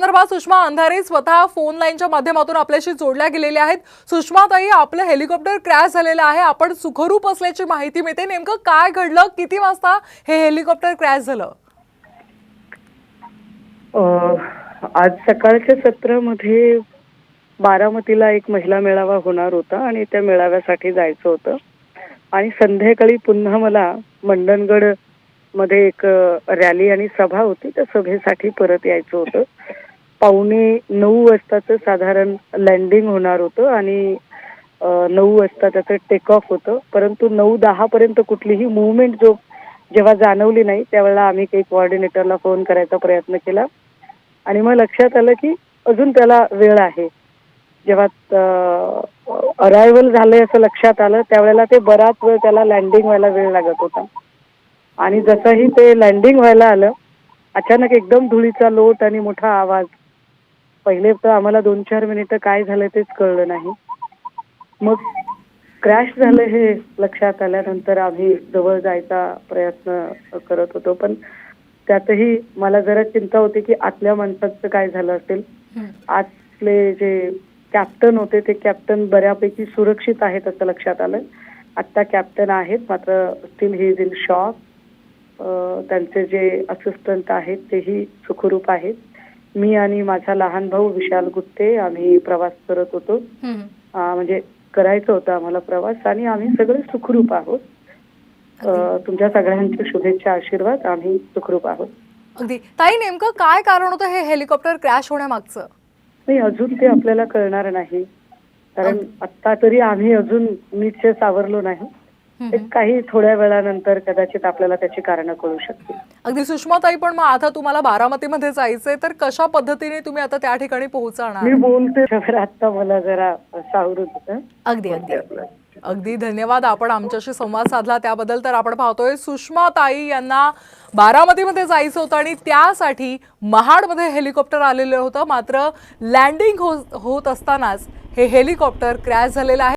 सुषमा अंधारे स्वतः फोन लाईनच्या माध्यमातून आपल्याशी जोडल्या गेलेल्या आहेत. सुषमाताई आपलं हेलिकॉप्टर क्रॅश झालेलं आहे. आपण सुखरूप असल्याची माहिती मिळते. नेमकं काय घडलं? किती वाजता हे हेलिकॉप्टर क्रॅश झालं? आज सकाळच्या सत्रामध्ये बारामतीला एक महिला मेळावा होणार होता आणि त्या मेळाव्यासाठी जायचं होतं. आणि संध्याकाळी पुन्हा मला मंडणगडमध्ये एक रॅली आणि सभा होती. त्या सभेसाठी परत यायचं होतं. पावणे नऊ वाजताचं साधारण लँडिंग होणार होतं आणि नऊ वाजता त्याचं टेक ऑफ होतं. परंतु नऊ दहा पर्यंत कुठलीही मुवमेंट जो जेव्हा जाणवली नाही त्यावेळेला आम्ही काही कोऑर्डिनेटरला फोन करायचा प्रयत्न केला. आणि मग लक्षात आलं की अजून त्याला वेळ आहे. जेव्हा अरायव्हल झालंय असं लक्षात आलं त्यावेळेला ते बराच वेळ त्याला लँडिंग व्हायला वेळ लागत होता. आणि जसंही ते लँडिंग व्हायला आलं अचानक एकदम धुळीचा लोट आणि मोठा आवाज पहिले तर आम्हाला दोन चार मिनिटं काय झालं तेच कळलं नाही. मग क्रॅश झालं हे लक्षात आल्यानंतर आम्ही जवळ जायचा प्रयत्न करत होतो. पण त्यातही मला जरा चिंता होती की आतल्या माणसाचं काय झालं असेल. आतले जे कॅप्टन होते ते कॅप्टन बऱ्यापैकी सुरक्षित आहेत असं लक्षात आलं. आत्ता कॅप्टन आहेत मात्र still he is in shock त्यांचे जे असिस्टंट आहेत तेही सुखरूप आहेत. मी आणि माझा लहान भाऊ विशाल गुत्ते आम्ही प्रवास करत होतो. म्हणजे करायचं होतं आम्हाला प्रवास आणि आम्ही सगळे सुखरूप आहोत. तुमच्या सगळ्यांचे शुभेच्छा आशीर्वाद आम्ही सुखरूप आहोत. अगदी. ताई नेमकं काय कारण होतं हे हेलिकॉप्टर क्रॅश होण्यामागचं? नाही अजून ते आपल्याला कळणार नाही. कारण आता तरी आम्ही अजून नीटसे सावरलो नाही. काही थोड्या वेळानंतर कदाचित आपल्याला त्याची कारणं कळू शकतील. अगदी सुषमाताई पण मग आता तुम्हाला बारामतीमध्ये जायचंय तर कशा पद्धतीने तुम्ही आता त्या ठिकाणी पोहोचणार? मी बोलते आता मला जरा सावरत होतं. अगदी अगदी. अगदी धन्यवाद आपण आमच्याशी संवाद साधला त्याबद्दल तर आपण पाहतोय सुषमा ताई यांना बारामतीमध्ये जायचं होतं आणि त्यासाठी महाडमध्ये हेलिकॉप्टर आलेलं होतं. मात्र लँडिंग हो होत असतानाच हे हेलिकॉप्टर क्रॅश झालेलं आहे.